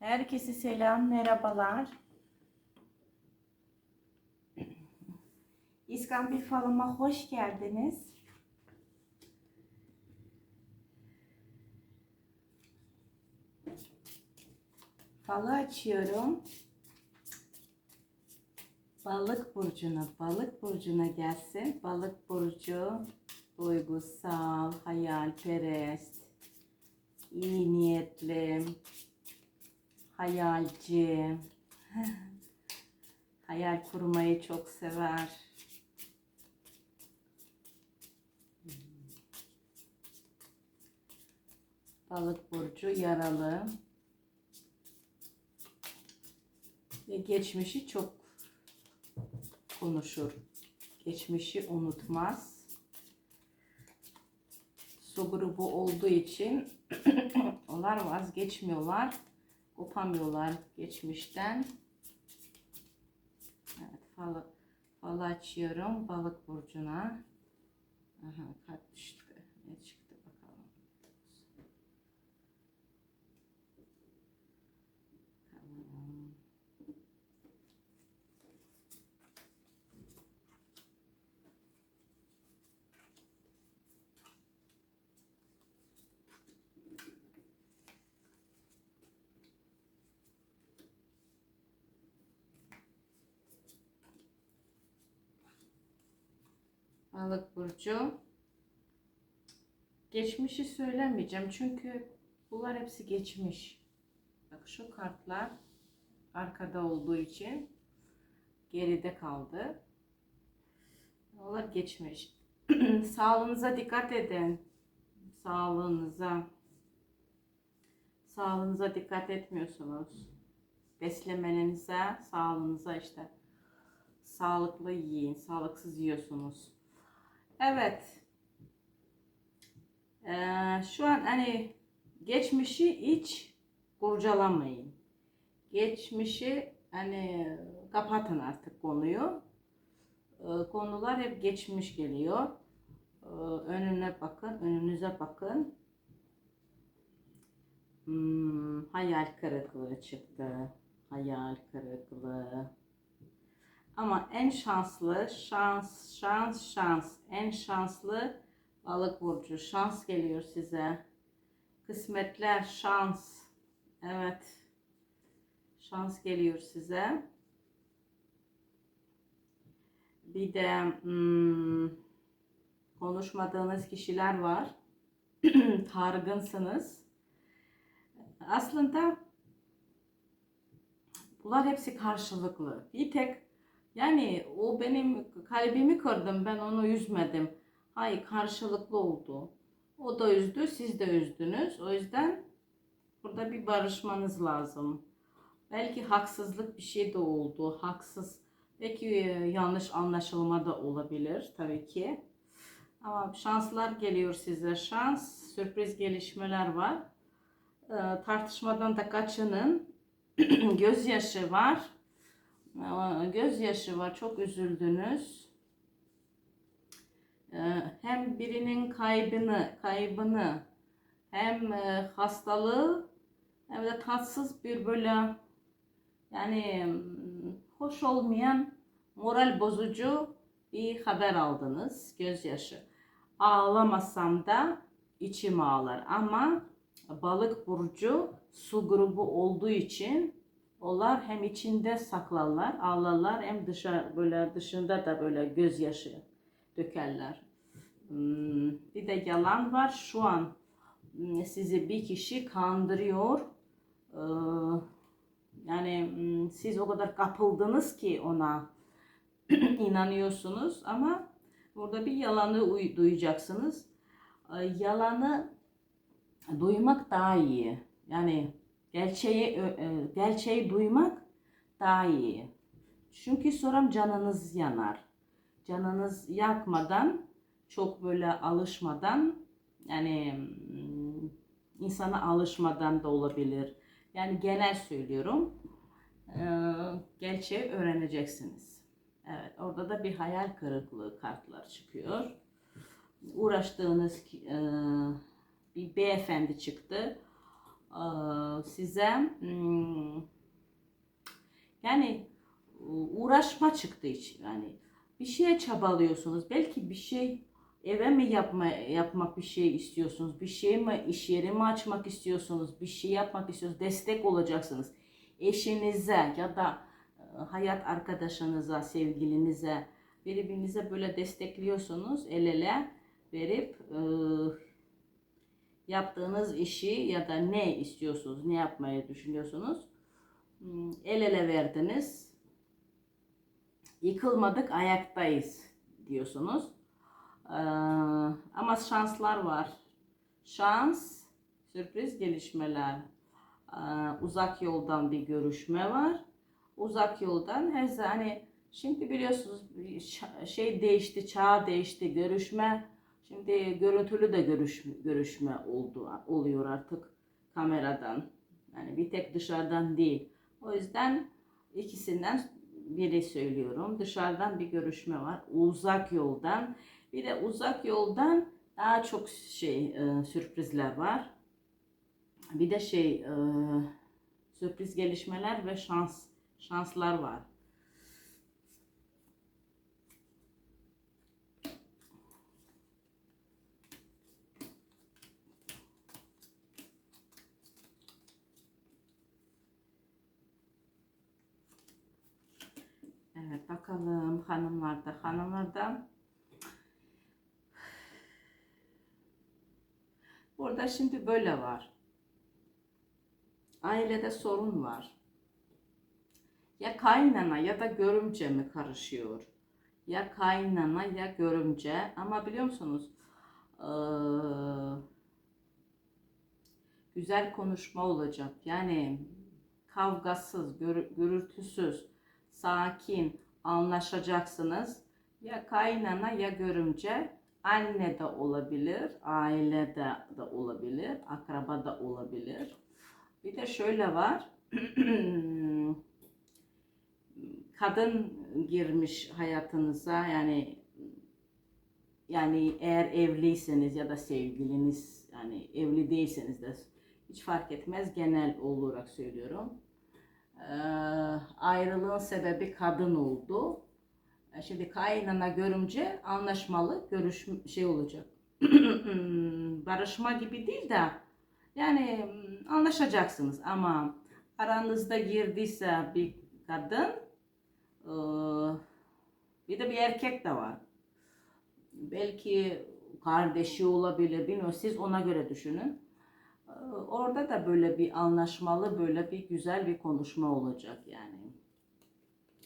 Herkese selam, merhabalar. İskambil falıma hoş geldiniz. Falı açıyorum. Balık burcuna, balık burcuna gelsin. Balık burcu duygusal, hayalperest, iyi niyetli, hayalci, hayal kurmayı çok sever. Balık burcu yaralı ve geçmişi çok konuşur. Geçmişi unutmaz. Su grubu olduğu için onlar vazgeçmiyorlar. Kopamıyorlar geçmişten. Evet, falı, falı açıyorum balık burcuna. Aha, kart düştü. Ne çıktı bakalım. Tamam. Balık burcu. Geçmişi söylemeyeceğim çünkü bunlar hepsi geçmiş. Bak şu kartlar arkada olduğu için geride kaldı. Onlar geçmiş. Sağlığınıza dikkat edin. Sağlığınıza. Sağlığınıza dikkat etmiyorsunuz. Beslemenize, sağlığınıza işte. Sağlıklı yiyin, sağlıksız yiyorsunuz. Evet. Ee, şu an hani geçmişi hiç kurcalamayın. Geçmişi hani kapatın artık konuyu. Ee, konular hep geçmiş geliyor. Ee, önüne bakın, önünüze bakın. Hmm, hayal kırıklığı çıktı. Hayal kırıklığı. Ama en şanslı, şans, şans, şans, en şanslı balık burcu. Şans geliyor size. Kısmetler, şans. Evet. Şans geliyor size. Bir de hmm, konuşmadığınız kişiler var. Targınsınız. Aslında bunlar hepsi karşılıklı. Bir tek yani o benim kalbimi kırdım. Ben onu üzmedim. Hayır karşılıklı oldu. O da üzdü, siz de üzdünüz. O yüzden burada bir barışmanız lazım. Belki haksızlık bir şey de oldu. Haksız. Belki e, yanlış anlaşılma da olabilir tabii ki. Ama şanslar geliyor size. Şans, sürpriz gelişmeler var. Ee, tartışmadan da kaçının. Gözyaşı var. Gözyaşı var. Çok üzüldünüz. Ee, Hem birinin kaybını, kaybını hem e, hastalığı hem de tatsız bir böyle yani hoş olmayan moral bozucu bir haber aldınız. Gözyaşı. Ağlamasam da içim ağlar ama balık burcu su grubu olduğu için onlar hem içinde saklarlar, ağlarlar hem dışarı böyle dışında da böyle gözyaşı dökerler. Hmm, Bir de yalan var. Şu an hmm, sizi bir kişi kandırıyor. Ee, Yani hmm, siz o kadar kapıldınız ki ona inanıyorsunuz ama burada bir yalanı uy- duyacaksınız. Ee, Yalanı duymak daha iyi. Yani gerçeği e, gerçeği duymak daha iyi. Çünkü sonra canınız yanar. Canınız yakmadan, çok böyle alışmadan, yani mm, insana alışmadan da olabilir. Yani genel söylüyorum. Ee, gerçeği öğreneceksiniz. Evet, orada da bir hayal kırıklığı kartlar çıkıyor. Uğraştığınız e, bir beyefendi çıktı. Ee, size hmm, yani uğraşma çıktı için yani bir şeye çabalıyorsunuz. Belki bir şey eve mi yapma, yapmak bir şey istiyorsunuz? Bir şey mi iş yeri mi açmak istiyorsunuz? Bir şey yapmak istiyorsunuz. Destek olacaksınız. Eşinize ya da e, hayat arkadaşınıza sevgilinize birbirinize böyle destekliyorsunuz. El ele verip e, yaptığınız işi ya da ne istiyorsunuz ne yapmayı düşünüyorsunuz Hmm, el ele verdiniz yıkılmadık ayaktayız diyorsunuz. Ee, ama şanslar var. Şans, sürpriz gelişmeler. Ee, uzak yoldan bir görüşme var. Uzak yoldan her zaman hani şimdi biliyorsunuz şey değişti, çağ değişti, görüşme. Şimdi görüntülü de görüş, görüşme oldu oluyor artık kameradan. Yani bir tek dışarıdan değil. O yüzden ikisinden biri söylüyorum. Dışarıdan bir görüşme var. Uzak yoldan. Bir de uzak yoldan daha çok şey e, sürprizler var. Bir de şey e, sürpriz gelişmeler ve şans şanslar var. Evet bakalım hanımlarda hanımlarda burada şimdi böyle var. Ailede sorun var. Ya kaynana ya da görümce mi karışıyor? Ya kaynana ya görümce ama biliyor musunuz? Ee, güzel konuşma olacak. Yani kavgasız, gür- gürültüsüz, sakin anlaşacaksınız. Ya kaynana ya görümce, anne de olabilir, ailede de olabilir, akraba da olabilir. Bir de şöyle var. Kadın girmiş hayatınıza yani yani eğer evliyseniz ya da sevgiliniz yani evli değilseniz de hiç fark etmez genel olarak söylüyorum. Ee, ayrılığın sebebi kadın oldu. E, Şimdi kaynana görümce anlaşmalı görüş şey olacak. Barışma gibi değil de yani mm, anlaşacaksınız ama aranızda girdiyse bir kadın e, bir de bir erkek de var. Belki kardeşi olabilir bilmiyorum siz ona göre düşünün. Ee, Orada da böyle bir anlaşmalı, böyle bir güzel bir konuşma olacak yani.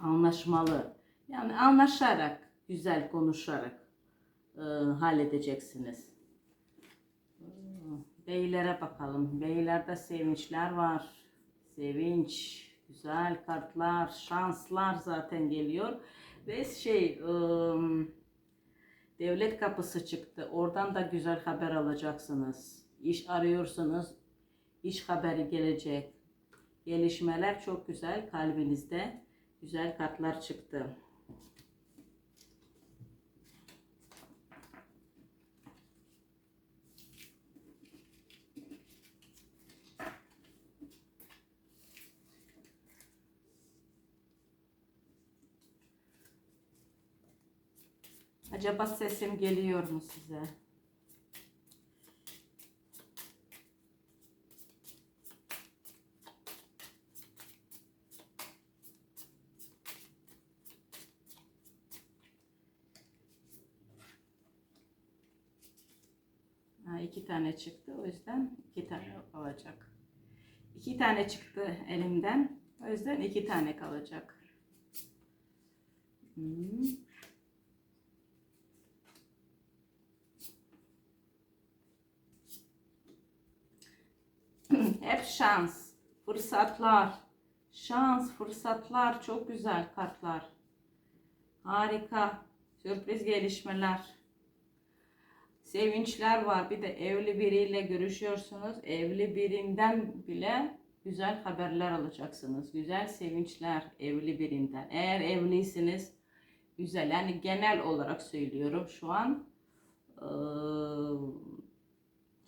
Anlaşmalı. Yani anlaşarak, güzel konuşarak e, halledeceksiniz. Hmm, Beylere bakalım. Beylerde sevinçler var. Sevinç, güzel kartlar, şanslar zaten geliyor. Ve şey, ım, devlet kapısı çıktı. Oradan da güzel haber alacaksınız. İş arıyorsanız iş haberi gelecek. Gelişmeler çok güzel kalbinizde. Güzel kartlar çıktı. Acaba sesim geliyor mu size? Ha, iki tane çıktı. O yüzden iki tane kalacak. İki tane çıktı elimden. O yüzden iki tane kalacak. Hmm. Hep şans, fırsatlar, şans, fırsatlar, çok güzel kartlar. Harika, sürpriz gelişmeler. Sevinçler var. Bir de evli biriyle görüşüyorsunuz. Evli birinden bile güzel haberler alacaksınız. Güzel sevinçler evli birinden. Eğer evliyseniz güzel. Yani genel olarak söylüyorum şu an. Ee,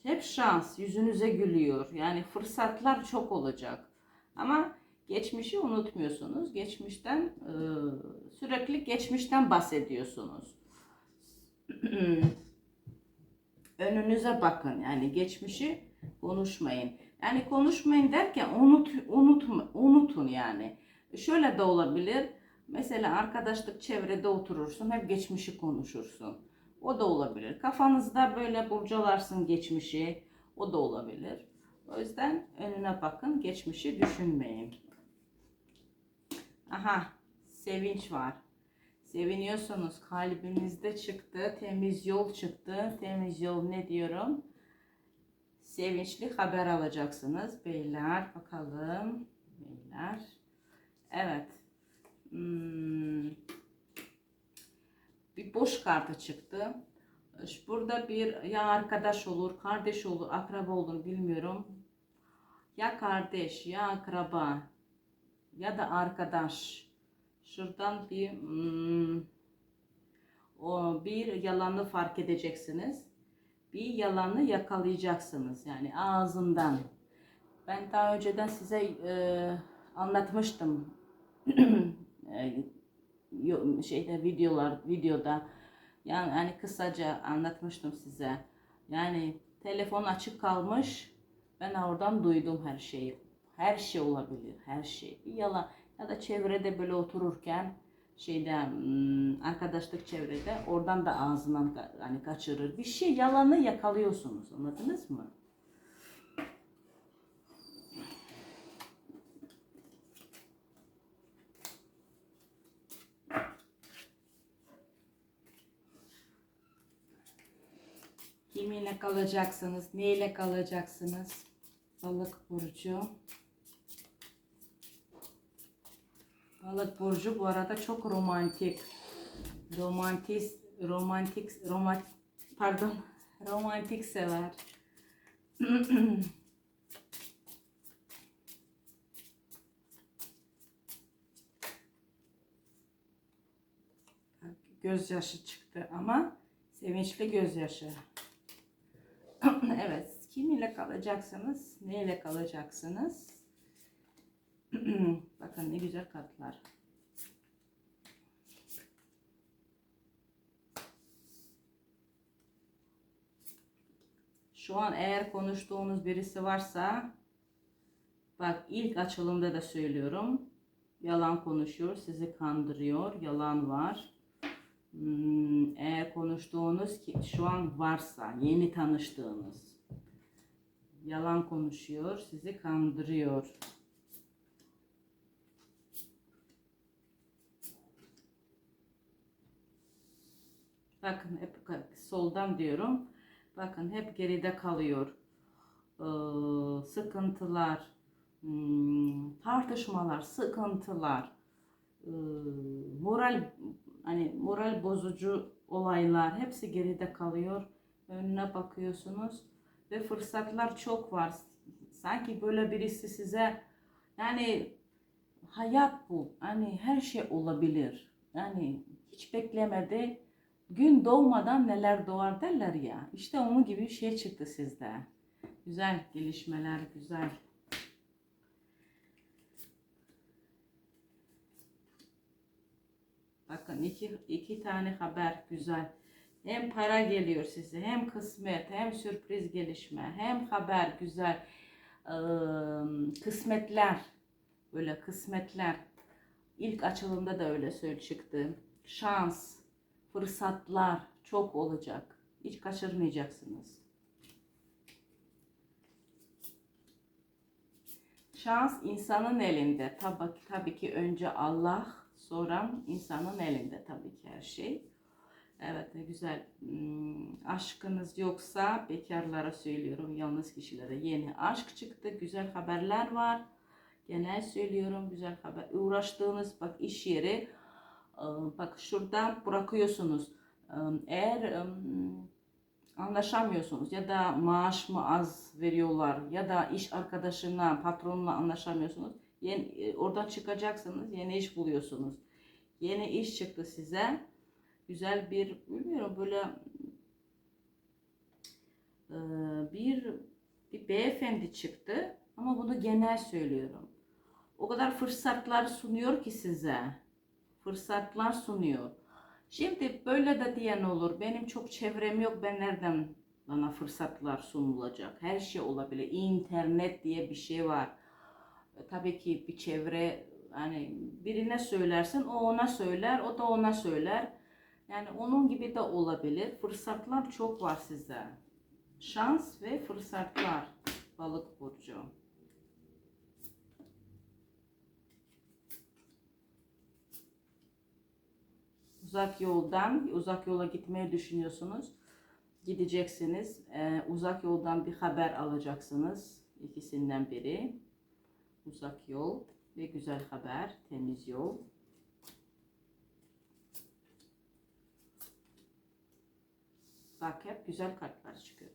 hep şans, yüzünüze gülüyor. Yani fırsatlar çok olacak. Ama geçmişi unutmuyorsunuz. Geçmişten e, sürekli geçmişten bahsediyorsunuz. Önünüze bakın. Yani geçmişi konuşmayın. Yani konuşmayın derken unut unutma, unutun yani. Şöyle de olabilir. Mesela arkadaşlık çevrede oturursun, hep geçmişi konuşursun. O da olabilir. Kafanızda böyle burcalarsın geçmişi. O da olabilir. O yüzden önüne bakın, geçmişi düşünmeyin. Aha, sevinç var. Seviniyorsunuz. Kalbinizde çıktı. Temiz yol çıktı. Temiz yol ne diyorum? Sevinçli haber alacaksınız. Beyler bakalım. Beyler. Evet. Hmm. Bir boş kartı çıktı. Burada bir ya arkadaş olur, kardeş olur, akraba olur bilmiyorum. Ya kardeş, ya akraba ya da arkadaş. Şuradan bir hmm, o bir yalanı fark edeceksiniz. Bir yalanı yakalayacaksınız. Yani ağzından. Ben daha önceden size e, anlatmıştım. e, şeyde videolar videoda yani hani kısaca anlatmıştım size. Yani telefon açık kalmış. Ben oradan duydum her şeyi. Her şey olabilir, her şey. Bir yalan ya da çevrede böyle otururken şeyde hmm, arkadaşlık çevrede oradan da ağzından hani kaçırır. Bir şey yalanı yakalıyorsunuz. Anladınız mı? Kiminle kalacaksınız? Neyle kalacaksınız? Balık burcu. Balık burcu bu arada çok romantik. Romantik, romantik, romantik, pardon, romantik sever. Gözyaşı çıktı ama sevinçli gözyaşı. evet, kiminle kalacaksınız? Neyle kalacaksınız? Bakın ne güzel kartlar. Şu an eğer konuştuğunuz birisi varsa bak ilk açılımda da söylüyorum. Yalan konuşuyor, sizi kandırıyor, yalan var. Hmm, eğer konuştuğunuz ki şu an varsa yeni tanıştığınız yalan konuşuyor, sizi kandırıyor. Bakın hep soldan diyorum. Bakın hep geride kalıyor. Ee, sıkıntılar, hmm, tartışmalar, sıkıntılar, ee, moral hani moral bozucu olaylar hepsi geride kalıyor. Önüne bakıyorsunuz ve fırsatlar çok var. Sanki böyle birisi size yani hayat bu. Hani her şey olabilir. Yani hiç beklemedi. Gün doğmadan neler doğar derler ya. İşte onun gibi bir şey çıktı sizde. Güzel gelişmeler, güzel. Bakın iki, iki tane haber güzel. Hem para geliyor size, hem kısmet, hem sürpriz gelişme, hem haber güzel. Ee, kısmetler, böyle kısmetler. İlk açılımda da öyle söyle çıktı. Şans, fırsatlar çok olacak. Hiç kaçırmayacaksınız. Şans insanın elinde. Tabii, tabii ki önce Allah, sonra insanın elinde tabii ki her şey. Evet ne güzel. Hmm, aşkınız yoksa bekarlara söylüyorum, yalnız kişilere yeni aşk çıktı. Güzel haberler var. Genel söylüyorum güzel haber. Uğraştığınız bak iş yeri bak şurada bırakıyorsunuz. Eğer anlaşamıyorsunuz ya da maaş mı az veriyorlar ya da iş arkadaşına, patronla anlaşamıyorsunuz. Yeni, e, oradan çıkacaksınız, yeni iş buluyorsunuz. Yeni iş çıktı size. Güzel bir, bilmiyorum böyle Ee, bir bir beyefendi çıktı ama bunu genel söylüyorum. O kadar fırsatlar sunuyor ki size. Fırsatlar sunuyor. Şimdi böyle de diyen olur. Benim çok çevrem yok. Ben nereden bana fırsatlar sunulacak? Her şey olabilir. İnternet diye bir şey var. E, Tabii ki bir çevre hani birine söylersen o ona söyler, o da ona söyler. Yani onun gibi de olabilir. Fırsatlar çok var size. Şans ve fırsatlar. Balık burcu. Uzak yoldan, uzak yola gitmeyi düşünüyorsunuz. Gideceksiniz. Ee, uzak yoldan bir haber alacaksınız. İkisinden biri. Uzak yol ve güzel haber, temiz yol. Bak hep güzel kartlar çıkıyor.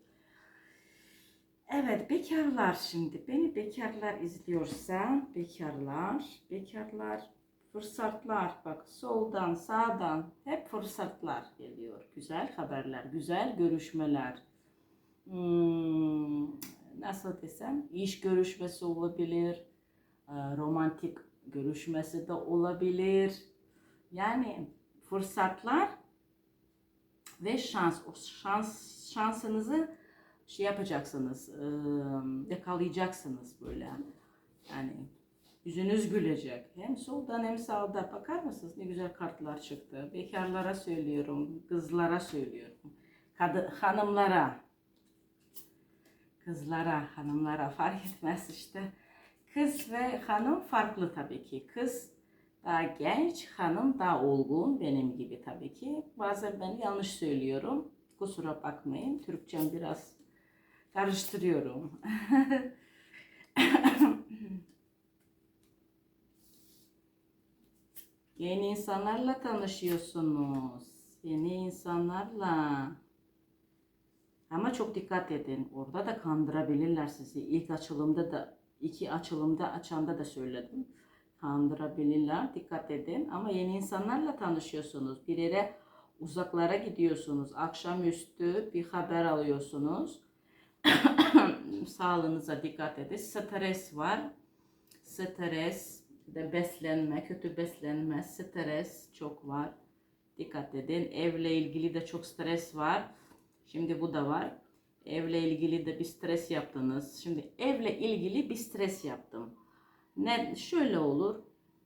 Evet bekarlar şimdi. Beni bekarlar izliyorsa bekarlar, bekarlar fırsatlar bak soldan sağdan hep fırsatlar geliyor. Güzel haberler, güzel görüşmeler. Hmm, nasıl desem iş görüşmesi olabilir, e, romantik görüşmesi de olabilir. Yani fırsatlar ve şans. O şans şansınızı şey yapacaksınız, e, yakalayacaksınız böyle. Yani yüzünüz gülecek. Hem soldan hem sağda bakar mısınız ne güzel kartlar çıktı. Bekarlara söylüyorum, kızlara söylüyorum. Kadı, hanımlara, kızlara, hanımlara fark etmez işte. Kız ve hanım farklı tabii ki. Kız daha genç, hanım daha olgun benim gibi tabii ki. Bazen ben yanlış söylüyorum. Kusura bakmayın. Türkçem biraz karıştırıyorum. Yeni insanlarla tanışıyorsunuz. Yeni insanlarla. Ama çok dikkat edin. Orada da kandırabilirler sizi. İlk açılımda da, iki açılımda açanda da söyledim. Kandırabilirler. Dikkat edin. Ama yeni insanlarla tanışıyorsunuz. Bir yere uzaklara gidiyorsunuz. Akşamüstü bir haber alıyorsunuz. Sağlığınıza dikkat edin. Stres var. Stres, de beslenme, kötü beslenme, stres çok var. Dikkat edin. Evle ilgili de çok stres var. Şimdi bu da var. Evle ilgili de bir stres yaptınız. Şimdi evle ilgili bir stres yaptım. Ne şöyle olur.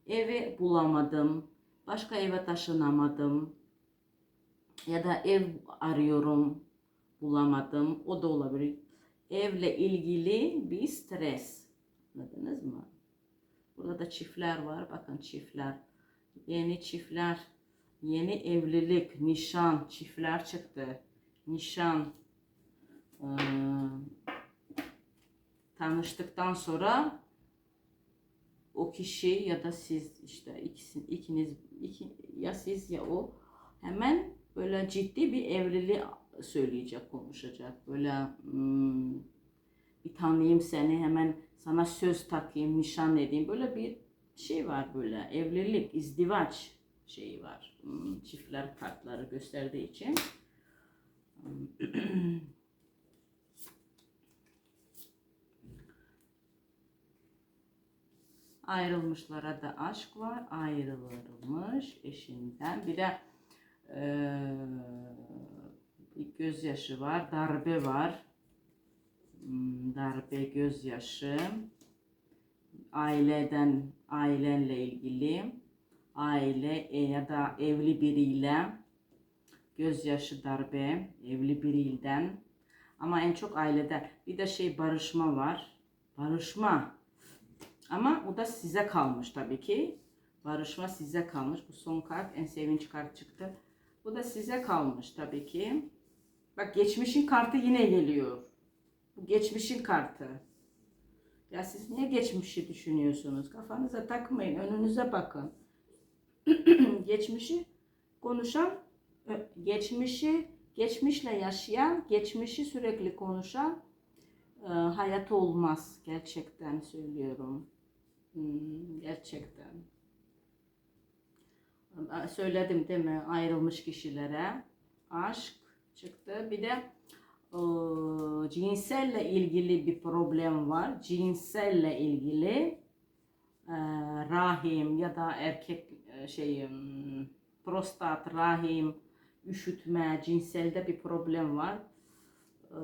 Evi bulamadım. Başka eve taşınamadım. Ya da ev arıyorum. Bulamadım. O da olabilir. Evle ilgili bir stres. Anladınız mı? Burada da çiftler var. Bakın çiftler. Yeni çiftler. Yeni evlilik, nişan, çiftler çıktı. Nişan. Ee, tanıştıktan sonra o kişi ya da siz işte ikisi, ikiniz iki, ya siz ya o hemen böyle ciddi bir evliliği söyleyecek, konuşacak. Böyle hmm, bir tanıyayım seni hemen sana söz takayım, nişan edeyim. Böyle bir şey var böyle evlilik, izdivaç şeyi var. Hmm, Çiftler kartları gösterdiği için. Ayrılmışlara da aşk var. Ayrılmış eşinden. Bir de bir gözyaşı var. Darbe var. Hmm, Darbe, gözyaşı. Aileden, ailenle ilgili. Aile e, ya da evli biriyle. Gözyaşı darbe, evli biriyle. Ama en çok aileden. Bir de şey barışma var. Barışma. Ama o da size kalmış tabii ki. Barışma size kalmış. Bu son kart en sevinç kart çıktı. Bu da size kalmış tabii ki. Bak geçmişin kartı yine geliyor. Bu geçmişin kartı. Ya siz niye geçmişi düşünüyorsunuz? Kafanıza takmayın. Önünüze bakın. geçmişi konuşan, geçmişi, geçmişle yaşayan, geçmişi sürekli konuşan e, hayat olmaz. Gerçekten söylüyorum. Hmm, gerçekten. Söyledim değil mi? Ayrılmış kişilere aşk çıktı. Bir de e, cinselle ilgili bir problem var. Cinselle ilgili e, rahim ya da erkek e, şey prostat, rahim, üşütme, cinselde bir problem var. E,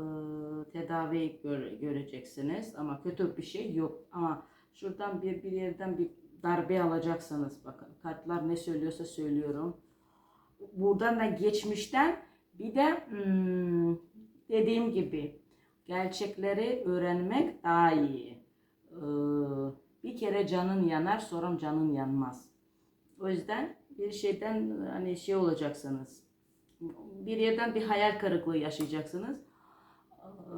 tedavi gör- göreceksiniz ama kötü bir şey yok. Ama şuradan bir bir yerden bir darbe alacaksınız bakın. Kartlar ne söylüyorsa söylüyorum. Buradan da geçmişten bir de hmm, dediğim gibi gerçekleri öğrenmek daha iyi. Ee, bir kere canın yanar sonra canın yanmaz. O yüzden bir şeyden hani şey olacaksınız. Bir yerden bir hayal kırıklığı yaşayacaksınız. Ee,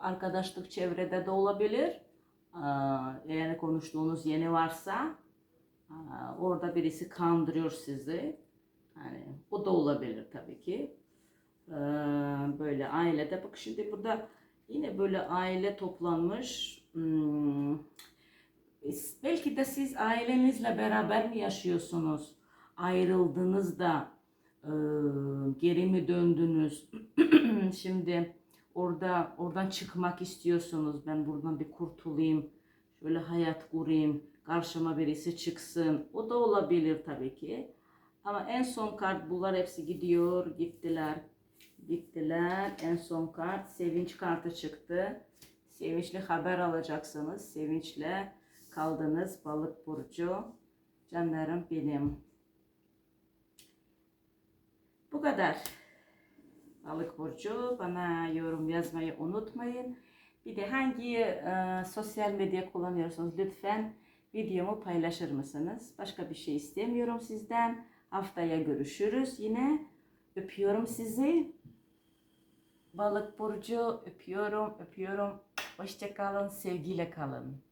arkadaşlık çevrede de olabilir. Ee, eğer konuştuğunuz yeni varsa aa, orada birisi kandırıyor sizi. Yani o da olabilir tabii ki. Ee, böyle ailede bak şimdi burada yine böyle aile toplanmış. Hmm, belki de siz ailenizle beraber mi yaşıyorsunuz? Ayrıldınız da e, geri mi döndünüz? Şimdi orada oradan çıkmak istiyorsunuz. Ben buradan bir kurtulayım. Şöyle hayat kurayım. Karşıma birisi çıksın. O da olabilir tabii ki. Ama en son kart bunlar hepsi gidiyor. Gittiler. Gittiler. En son kart sevinç kartı çıktı. Sevinçli haber alacaksınız. Sevinçle kaldınız balık burcu. Canlarım benim. Bu kadar. Balık burcu bana yorum yazmayı unutmayın. Bir de hangi e, sosyal medya kullanıyorsunuz lütfen videomu paylaşır mısınız? Başka bir şey istemiyorum sizden. Haftaya görüşürüz yine. Öpüyorum sizi. Balık burcu öpüyorum, öpüyorum. Hoşça kalın, sevgiyle kalın.